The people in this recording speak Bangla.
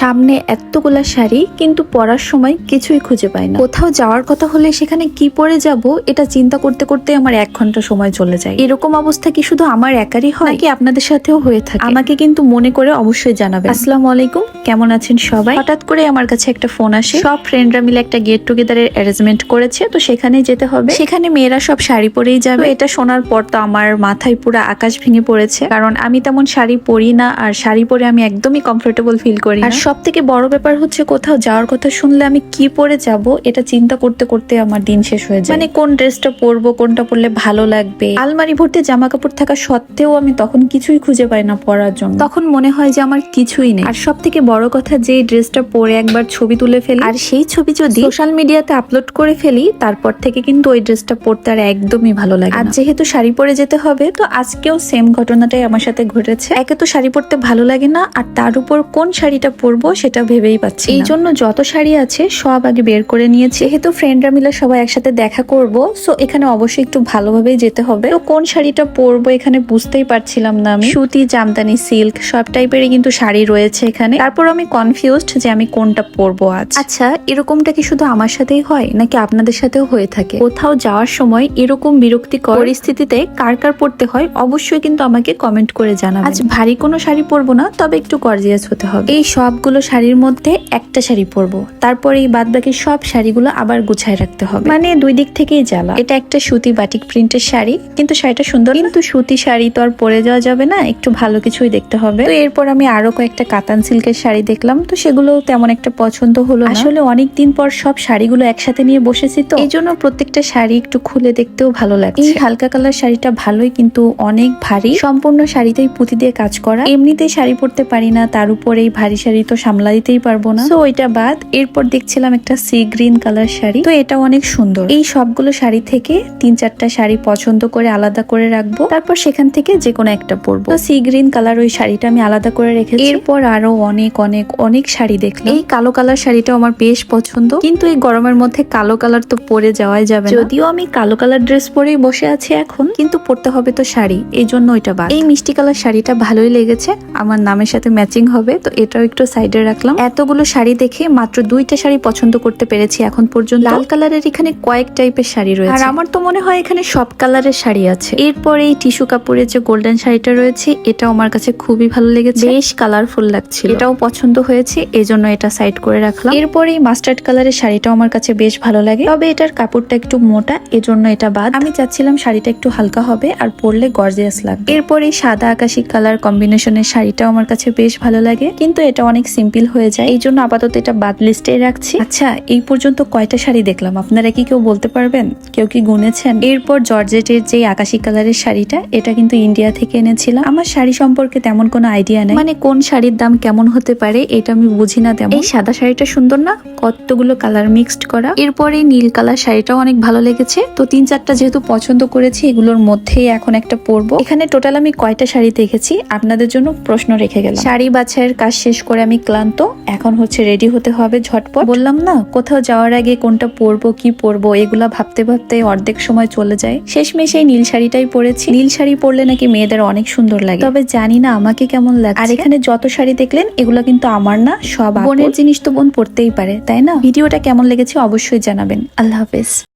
সামনে এতগুলা শাড়ি, কিন্তু পরার সময় কিছুই খুঁজে পাই না। কোথাও যাওয়ার কথা হলে সেখানে কি পরে যাব, এটা চিন্তা করতে করতে আমার এক ঘণ্টা সময় চলে যায়। এরকম অবস্থা কি শুধু আমার একারই হয়? কি আপনাদের সাথেও হয়ে থাকে? আমাকে কিন্তু মনে করে অবশ্যই জানাবে আসসালামু আলাইকুম, কেমন আছেন সবাই? হঠাৎ করে আমার কাছে একটা ফোন আসে। সব ফ্রেন্ডরা মিলে একটা গেট টুগেদারের অ্যারেঞ্জমেন্ট করেছে, তো সেখানে যেতে হবে। সেখানে মেয়েরা সব শাড়ি পরেই যাবে। এটা শোনার পর তো আমার মাথায় পুরো আকাশ ভেঙে পড়েছে। কারণ আমি তেমন শাড়ি পরি না, আর শাড়ি পরে আমি একদমই কমফোর্টেবল ফিল করি আর সব থেকে বড় ব্যাপার হচ্ছে কোথাও যাওয়ার কথা শুনলে আমি কি পরে যাব এটা চিন্তা করতে করতে আমার দিন শেষ হয়ে যায়। মানে কোন ড্রেসটা পরবো কোনটা পরলে ভালো লাগবে? আলমারি ভর্তি জামা কাপড় থাকা সত্ত্বেও আমি তখন কিছুই খুঁজে পাই না পরার জন্য। তখন মনে হয় যে আমার কিছুই নেই। আর সব থেকে বড় কথা যে ড্রেসটা পরে একবার ছবি তুলে ফেলি আর সেই ছবি যদি সোশ্যাল মিডিয়াতে আপলোড করে ফেলি তারপর থেকে কিন্তু ওই ড্রেসটা পরতে আর একদমই ভালো লাগে আর যেহেতু শাড়ি পরে যেতে হবে তো আজকেও সেম ঘটনাটাই আমার সাথে ঘটেছে। একে তো শাড়ি পরতে ভালো লাগে না আর তার উপর কোন শাড়িটা পরবো সেটা ভেবেই পাচ্ছি এই জন্য যত শাড়ি আছে সব আগে বের করে নিয়েছি। যেহেতু ফ্রেন্ডরা মিলে সবাই একসাথে দেখা করব সো এখানে অবশ্যই একটু ভালোভাবেই যেতে হবে। তো কোন শাড়িটা পরবো এখানে বুঝতেই পারছিলাম না আমি। সুতি জামদানি সিল্ক সব টাইপেরই কিন্তু শাড়ি রয়েছে এখানে। তারপর আমি কনফিউজড যে আমি কোনটা পরবো আজ। আচ্ছা এরকমটা কি শুধু আমার সাথেই হয় নাকি আপনাদের সাথেও হয়ে থাকে? কোথাও যাওয়ার সময় এরকম বিরক্তিকর পরিস্থিতিতে কার কার পড়তে হয় অবশ্যই কিন্তু আমাকে কমেন্ট করে জানাবেন। আজ ভারী কোনো শাড়ি পরবো না তবে একটু গর্জিয়াস হতে হবে। এই সবগুলো শাড়ির মধ্যে একটা শাড়ি পরবো। তারপরে এই বাদ বাকি সব শাড়িগুলো আবার গুছায় রাখতে হবে। মানে দুই দিক থেকেই জ্বালা। এটা একটা সুতি বাটিক প্রিন্টের শাড়ি, কিন্তু শাড়িটা সুন্দর কিন্তু সুতি শাড়ি তো আর পরে যাওয়া যাবে না, একটু ভালো কিছুই দেখতে হবে। তো এরপর আমি আরও কয়েকটা কাতান সিল্কের শাড়ি দেখলাম, তো সেগুলো তেমন একটা পছন্দ হলো আসলে অনেক দিন পর সব শাড়িগুলো একসাথে নিয়ে বসেছি তো, এই জন্য প্রত্যেকটা শাড়ি একটু খুলে দেখতেও ভালো লাগছে। এই হালকা কালার শাড়িটা ভালোই, কিন্তু অনেক ভারী। সম্পূর্ণ শাড়িতেই পুঁতি দিয়ে কাজ করা। এমনিতেই শাড়ি পরতে পারি না, তার উপর এই ভারী শাড়ি তো সামলা দিতেই পারব না। তো ওইটা বাদ এরপর দেখছিলাম একটা সি গ্রিন কালার শাড়ি। তো এটা অনেক সুন্দর। এই সবগুলো শাড়ি থেকে তিন চারটা শাড়ি পছন্দ করে আলাদা করে রাখব। তারপর সেখান থেকে যে কোনো একটা পরবো। তো সি গ্রিন কালার ওই শাড়িটা আমি আলাদা করে রেখেছি। এরপর আরও অনেক অনেক অনেক শাড়ি দেখলাম। এই কালো কালার শাড়িটা আমার বেশ পছন্দ। কিন্তু এই গরমের মধ্যে কালো কালার তো পরে যাওয়াই যাবে যদিও আমি কালো কালার ড্রেস পরেই বসে আছি এখন কিন্তু পরতে হবে তো শাড়ি এই জন্য ওইটা বাদ। এই মিষ্টি কালার শাড়িটা ভালোই লেগেছে। আমার নামের সাথে ম্যাচিং হবে তো এটাও একটু সাইডে রাখলাম। এতগুলো শাড়ি দেখে মাত্র দুইটা শাড়ি পছন্দ করতে পেরেছি এখন পর্যন্ত। লাল কালারের এখানে কয়েক টাইপের শাড়ি রয়েছে। আর আমার তো মনে হয় এখানে সব কালারের শাড়ি আছে। এরপর এই টিস্যু কাপড়ের যে গোল্ডেন শাড়িটা রয়েছে এটাও আমার কাছে খুবই ভালো লেগেছে। বেশ কালারফুল লাগছিল। এটাও পছন্দ হয়েছে এই জন্য এটা সাইড করে রাখলাম। এরপর এই মাস্টার্ড কালারের শাড়িটাও আমার কাছে বেশ ভালো লাগে। তবে এটার কাপড়টা একটু মোটা এজন্য এটা বাদ। আমি চাচ্ছিলাম শাড়িটা একটু হালকা হবে আর পরলে গর্জিয়াস লাগবে। এরপর এই সাদা আকাশি কালার কম্বিনেশনের শাড়িটাও আমার কাছে বেশ ভালো লাগে। কিন্তু এটা অনেক সিম্পল হয়ে যায়। এই জন্য আপাতত এটা বাদ লিস্টে রাখছি। আচ্ছা এই পর্যন্ত কয়টা শাড়ি দেখলাম? আপনারা কি কেউ বলতে পারবেন? কেউ কি গুনেছেন? এরপর জর্জেটের যে আকাশি কালারের শাড়িটা, এটা কিন্তু ইন্ডিয়া থেকে এনেছিলাম। আমার শাড়ি সম্পর্কে তেমন কোনো আইডিয়া নেই। মানে কোন শাড়ির দাম কেমন হতে পারে, এটা আমি বুঝি না তেমন। এই সাদা শাড়িটা সুন্দর না? কতগুলো কালার মিক্সড করা? এরপর নীল কালার শাড়িটাও অনেক ভালো লেগেছে। তো তিন চারটা যেহেতু পছন্দ করেছি, এগুলোর মধ্যেই এখন একটা পরবো। এখানে টোটাল আমি কয়টা শাড়ি দেখেছি, আপনাদের জন্য প্রশ্ন রেখে গেলাম। শাড়ি বাছাইয়ের কাজ শেষ করে আমি ক্লান্ত এখন হচ্ছে রেডি হতে হবে ঝটপট। বললাম না কোথাও যাওয়ার আগে কোনটা পরবো কি পরবো এগুলা ভাবতে ভাবতে অর্ধেক সময় চলে যায়। শেষমেশ এই নীল শাড়িটাই পরেছি। নীল শাড়ি পরলে নাকি মেয়েদের অনেক সুন্দর লাগে। তবে জানি না আমাকে কেমন লাগে আর এখানে যত শাড়ি দেখলেন এগুলো কিন্তু আমার না সব বোনের জিনিস তো বোন পরতেই পারে তাই না? ভিডিওটা কেমন লেগেছে অবশ্যই জানাবেন। আল্লাহ হাফেজ।